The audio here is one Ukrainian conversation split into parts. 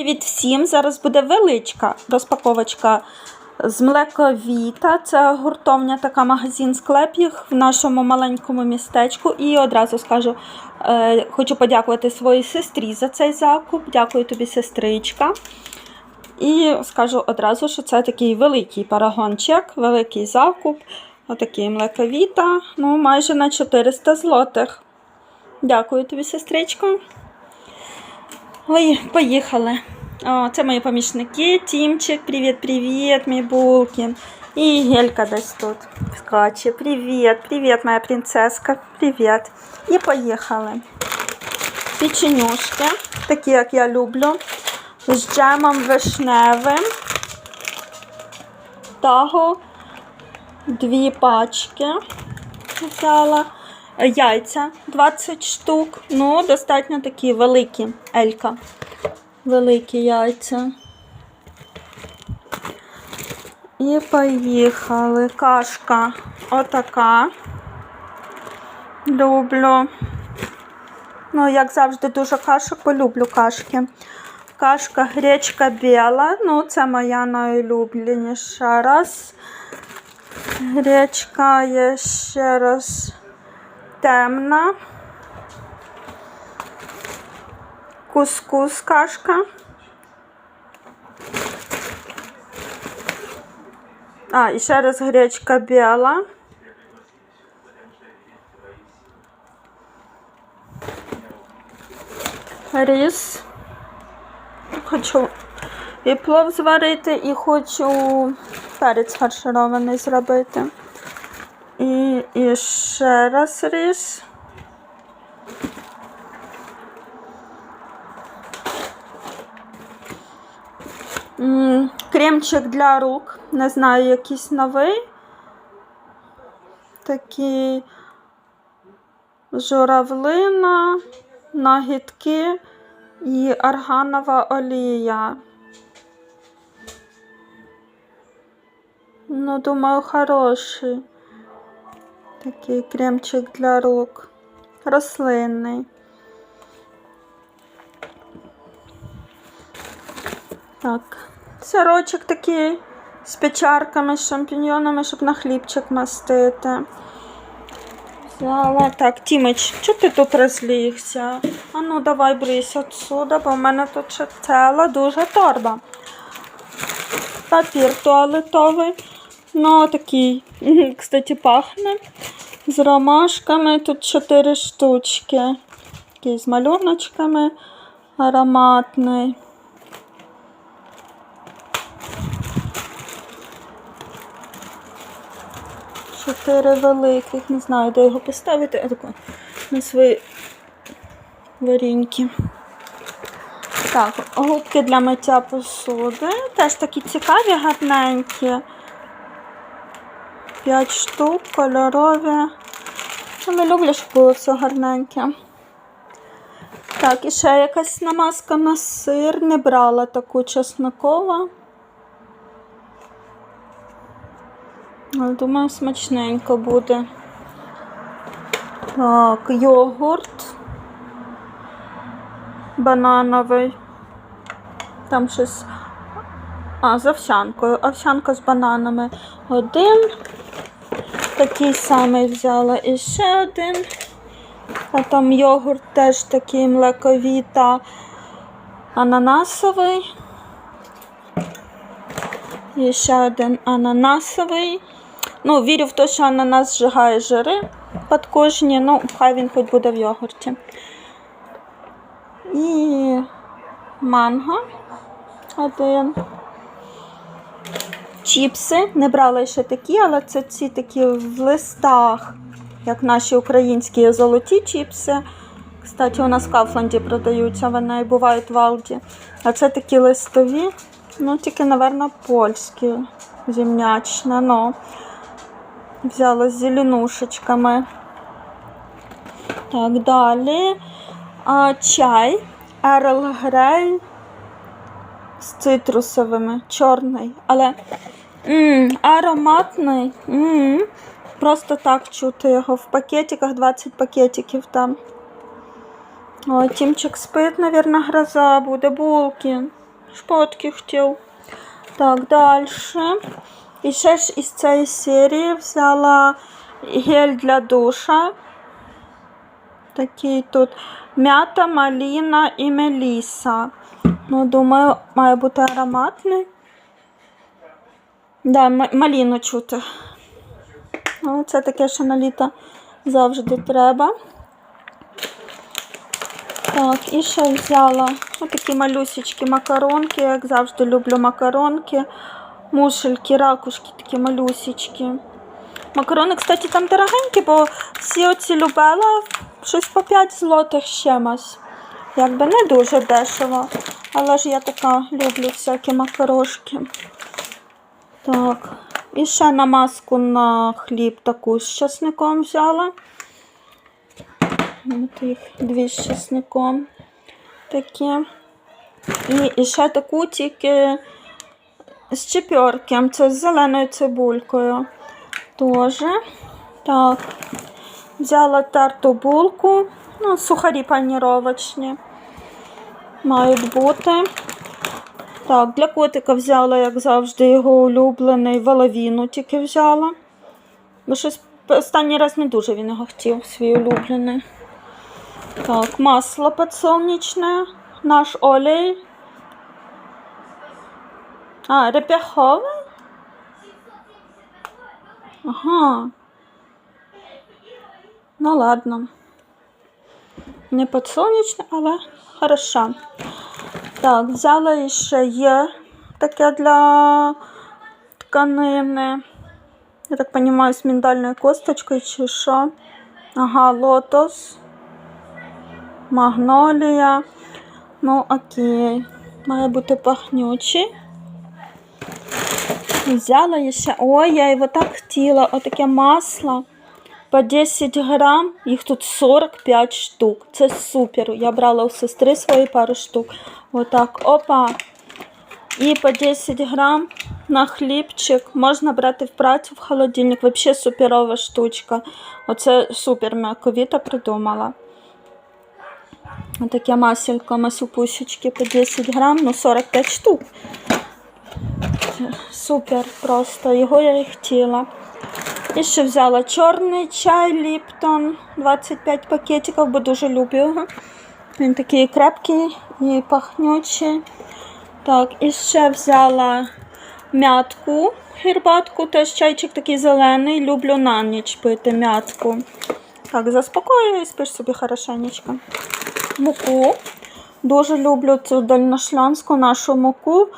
Привіт всім! Зараз буде величка розпаковочка з млековіта. Це гуртовня така магазин склепів в нашому маленькому містечку. І одразу скажу, е, хочу подякувати своїй сестрі за цей закуп. Дякую тобі, сестричка. І скажу одразу, що це такий великий парагончик, великий закуп. Отакий млековіта. Ну, майже на 400 злотих. Дякую тобі, сестричко. Ой, поїхали. О, це мої помічники. Тімчик, привіт-привіт, мій Булкін. І Гелька десь тут скаче. Привіт, привіт, моя принцеска. Привіт. І поїхали. Печенюшки, такі, як я люблю, з джемом вишневим. Таго дві пачки взяла. Яйця 20 штук. Ну, достатньо такі великі. Елька. Великі яйця. І поїхали. Кашка отака. Люблю. Ну, як завжди, дуже кашок, полюблю кашки. Кашка гречка біла. Ну, це моя найулюбленіша. Раз. Гречка є ще раз темна. Кускус кашка. А, і ще раз гречка біла. Рис. Хочу і плов зварити, і хочу перець фарширований зробити. І, і ще раз рис. Кремчик для рук. Не знаю, якийсь новий. Такий журавлина, нагідки і арганова олія. Ну, думаю, хороший. Такий кремчик для рук. Рослинний. Так. Сирочок такий з печарками, з шампіньонами, щоб на хлібчик мастити. Взяла. Так, Тімич, чого ти тут розлігся? А ну давай брись отсюда, бо в мене тут ще ціла дуже торба. Папір туалетовий. Ну, такий, кстати, пахне. З ромашками. Тут 4 штучки. Такий з малюночками. Ароматний. Чотири великих. Не знаю, де його поставити. А тако на свої варіньки. Так, губки для миття посуди. Теж такі цікаві, гарненькі. 5 штук, кольорові. Але люблю, щоб було все гарненьке. Так, і ще якась намазка на сир. Не брала таку чеснокова. Але думаю, смачненько буде. Так, йогурт. Банановий. Там щось. А, з овсянкою. Овсянка з бананами. Один. Такий самий взяла і ще один. А там йогурт теж такий млековіта ананасовий. І ще один ананасовий. Ну, вірю в те, що ананас зжигає жири подкожні. Ну, хай він хоч буде в йогурті. І манго один. Чіпси. Не брала ще такі, але це ці такі в листах, як наші українські золоті чіпси. Кстати, у нас в Кауфланді продаються, вони і бувають в Алді. А це такі листові, ну тільки, напевно, польські, зімнячні. Ну. Взяла з зеленушечками. Так, далі. А, чай. Ерл Грей з цитрусовими, чорний, але м, ароматний. М, Просто так чути його в пакетиках, 20 пакетиків там. Ой, Тімчик спить, мабуть, гроза буде, булки. шпотки хотів. Так, далі. І ще ж із цієї серії взяла гель для душа. Такий тут м'ята, маліна і меліса. Ну, думаю, має бути ароматний. Да, маліну чути. Ну, це таке, що на літо завжди треба. Так, і ще взяла такі малюсечки макаронки, як завжди люблю макаронки. Мушельки, ракушки такі малюсечки. Макарони, кстати, там дорогенькі, бо всі оці любела щось по 5 злотих чимось. Якби не дуже дешево. Але ж я така люблю всякі макарошки. Так. І ще намазку на хліб таку з часником взяла. От їх дві з часником. Такі. І, і ще таку тільки з чепьорком, це з зеленою цибулькою. Тоже. Так. Взяла терту булку. Ну, сухарі паніровочні. Мають бути. Так, для котика взяла, як завжди, його улюблений воловіну тільки взяла. Бо щось останній раз не дуже він його хотів, свій улюблений. Так, масло подсолнечне, наш олей. А, реп'яхове? Ага. Ну ладно. Не подсолнечне, але хороша. Так, взяла ще є таке для тканини. Я так розумію, з міндальною косточкою чи що. Ага, лотос. Магнолія. Ну, окей. Має бути пахнючий. Взяла ще. Ой, я його так хотіла. Отаке масло. По 10 грам, їх тут 45 штук. Це супер. Я брала у сестри свої пару штук. Отак, опа. І по 10 грам на хлібчик можна брати в працю в холодильник. Взагалі суперова штучка. Оце супер м'яковіта придумала. Отаке маселько, масюпусечки по 10 грам, ну 45 штук. Супер просто, його я і хотіла. І ще взяла чорний чай Ліптон, 25 пакетиків, бо дуже люблю його. Він такий крепкий і пахнючий. Так, і ще взяла м'ятку, гірбатку, теж чайчик такий зелений. Люблю на ніч пити м'ятку. Так, заспокоюю і спиш собі хорошенечко. Муку. Дуже люблю цю дальношлянську нашу муку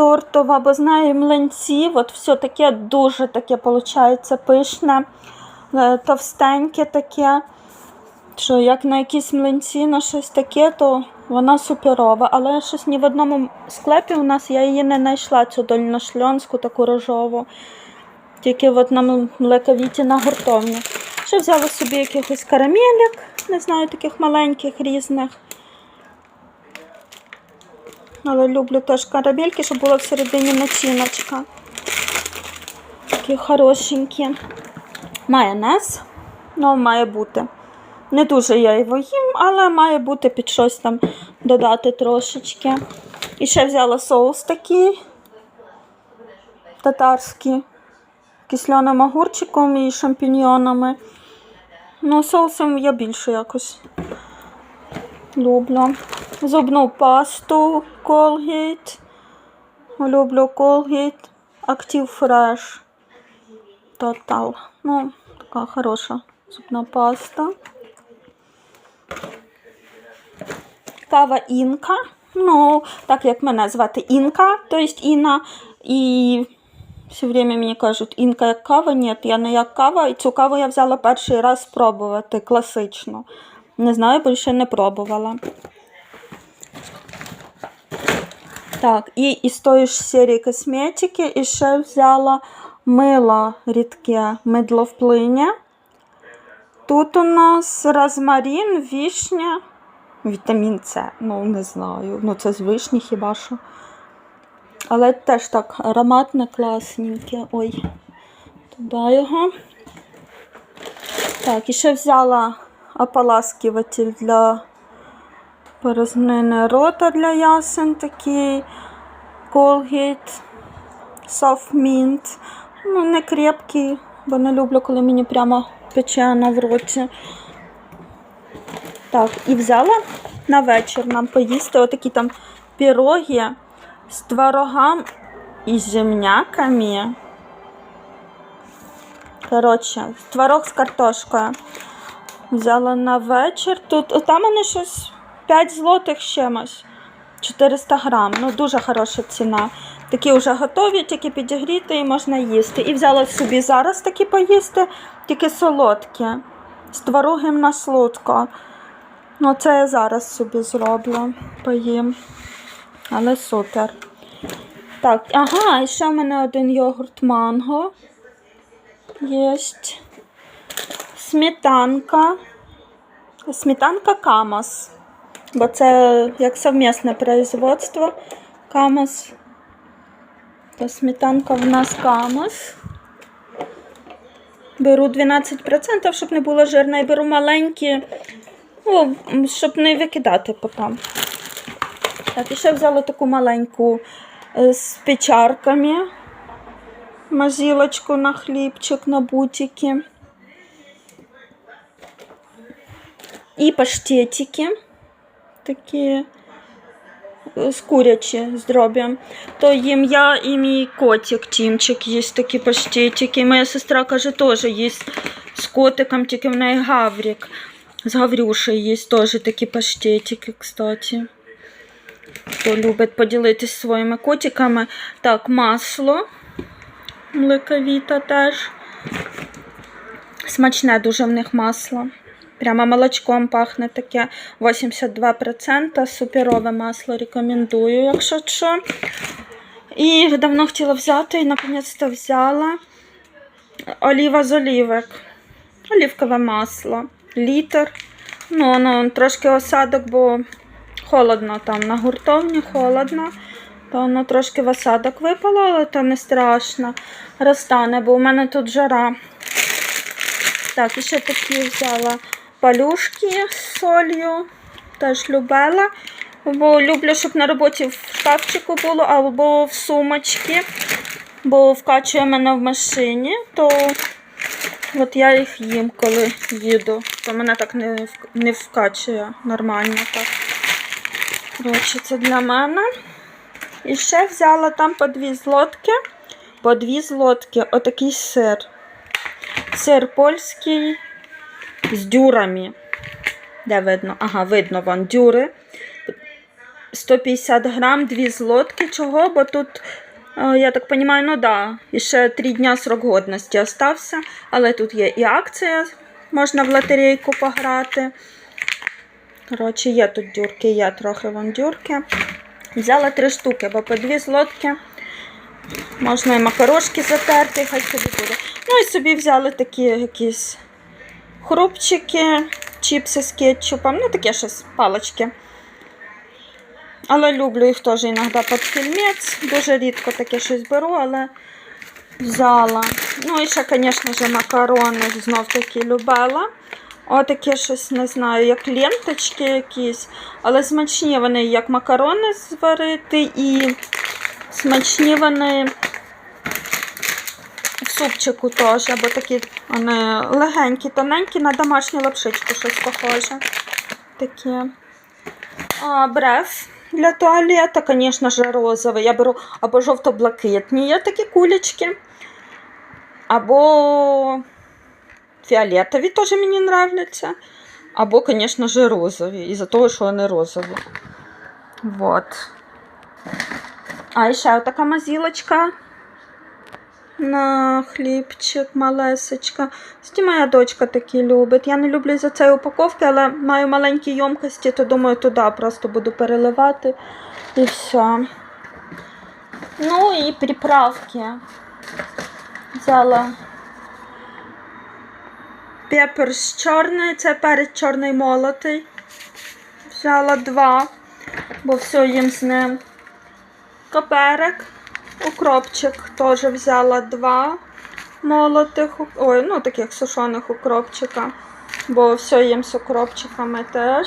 тортова, бо знаю млинці, от все таке дуже таке виходить пишне, е, товстеньке таке. Що як на якісь млинці, на щось таке, то вона суперова. Але щось ні в одному склепі у нас я її не знайшла, цю дальношльонську таку рожову. Тільки от на млековіті на гуртовні. Ще взяла собі якихось карамелек, не знаю, таких маленьких різних. Але люблю теж карамельки, щоб була всередині начиночка. Такі хорошенькі. Майонез. Ну, має бути. Не дуже я його їм, але має бути під щось там додати трошечки. І ще взяла соус такий татарський, кисляним огурчиком і шампіньйонами. Ну, соусом я більше якось люблю. Зубну пасту Colgate. Люблю Colgate. Active Fresh. Total. Ну, така хороша зубна паста. Кава Інка. Ну, так як мене звати Інка, то есть Інна. І все время мені кажуть, Інка як кава. Ні, я не як кава. І цю каву я взяла перший раз спробувати класичну. Не знаю, ще не пробувала. Так, і із тої ж серії косметики і ще взяла мило рідке мидло вплиня. Тут у нас розмарин, вішня, вітамін С, ну не знаю. Ну це з вишні хіба що. Але теж так ароматне, класненьке. Ой, туди його. Так, і ще взяла ополаскиватель для порожнини рота для ясен такий. Colgate Soft Mint. Ну, не крепкий, бо не люблю, коли мені прямо пече в роті. Так, і взяла на вечір нам поїсти отакі там піроги з творогом і земняками. Коротше, творог з картошкою. Взяла на вечір. Тут там вони щось 5 злотих чимось. 400 грам. Ну, дуже хороша ціна. Такі вже готові, тільки підігріти і можна їсти. І взяла собі зараз такі поїсти, тільки солодкі. З творогом на солодко. Ну, це я зараз собі зроблю, поїм. Але супер. Так, ага, і ще в мене один йогурт манго. Єсть. Сметанка. Сметанка Камас. Бо це як совмісне производство. Камас. То сметанка в нас Камас. Беру 12%, щоб не було жирно, і беру маленькі, ну, щоб не викидати потім. Так, і ще взяла таку маленьку е, з печарками. Мазілочку на хлібчик, на бутики. І паштетики такі е, з курячі з дроб'ям. То їм я і мій котик Тімчик їсть такі паштетики. Моя сестра каже, теж їсть з котиком, тільки в неї гаврик. З Гаврюшею їсть теж такі паштетики, кстати. Хто любить поділитися своїми котиками. Так, масло млековіта теж. Смачне дуже в них масло. Прямо молочком пахне таке 82%. Суперове масло рекомендую, якщо що. І давно хотіла взяти і наконець-то взяла оліва з олівок. Олівкове масло. Літр. Ну, воно трошки осадок, бо холодно там на гуртовні, холодно. То воно трошки в осадок випало, але то не страшно. Розтане, бо у мене тут жара. Так, і ще такі взяла палюшки з солью. Теж любила. Бо люблю, щоб на роботі в шкафчику було або в сумочці. Бо вкачує мене в машині, то от я їх їм, коли їду. То мене так не, не вкачує нормально так. Коротше, це для мене. І ще взяла там по дві злотки. По дві злотки отакий сир. Сир польський з дюрами. Де видно? Ага, видно вон дюри. 150 грам, дві злотки. Чого? Бо тут, е, я так розумію, ну да, ще 3 дня срок годності остався. Але тут є і акція, можна в лотерейку пограти. Коротше, є тут дюрки, є трохи вон дюрки. Взяла три штуки, бо по дві злотки. Можна і макарошки затерти, хай собі буде. Ну і собі взяли такі якісь хрупчики, чіпси з кетчупом, ну таке щось палочки. Але люблю їх теж іноді під фільмець. Дуже рідко таке щось беру, але взяла. Ну і ще, звісно ж, макарони знов таки любила. Отаке щось, не знаю, як ленточки якісь, але смачні вони як макарони зварити і смачні вони супчику теж, або такі вони легенькі, тоненькі, на домашню лапшичку щось похоже. Такі. А, бреф для туалета, звісно ж, розовий. Я беру або жовто-блакитні, є такі кулечки. Або фіолетові теж мені нравляться. Або, звісно ж, розові. Із-за того, що вони розові. Вот. А ще така мазілочка на хлібчик малесечка. Сті моя дочка такі любить. Я не люблю за цієї упаковки, але маю маленькі ємкості, то думаю, туди просто буду переливати і все. Ну і приправки. Взяла пеперс чорний, це перець чорний молотий. Взяла два, бо все їм з ним. Коперек, укропчик теж взяла два молотих, ой, ну таких сушених укропчика, бо все їм з укропчиками теж.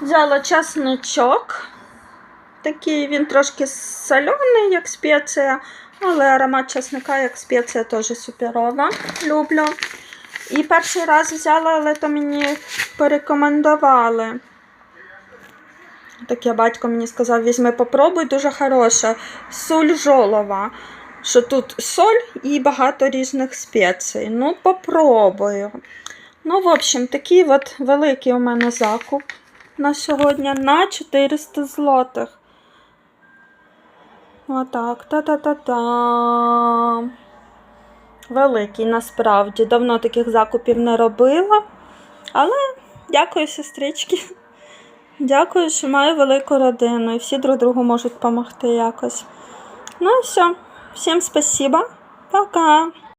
Взяла чесничок Такий він трошки солений, як спеція, але аромат чесника, як спеція, теж суперова. Люблю. І перший раз взяла, але то мені порекомендували. Таке батько мені сказав, візьми, попробуй, дуже хороша. Соль жолова. Що тут соль і багато різних спецій. Ну, попробую. Ну, в общем, такий от великий у мене закуп на сьогодні на 400 злотих. Отак. Та-та-та-та. Великий насправді. Давно таких закупів не робила. Але дякую, сестрички. Дякую, що маю велику родину і всі друг другу можуть допомогти якось. Ну і все. Всім спасіба. Пока.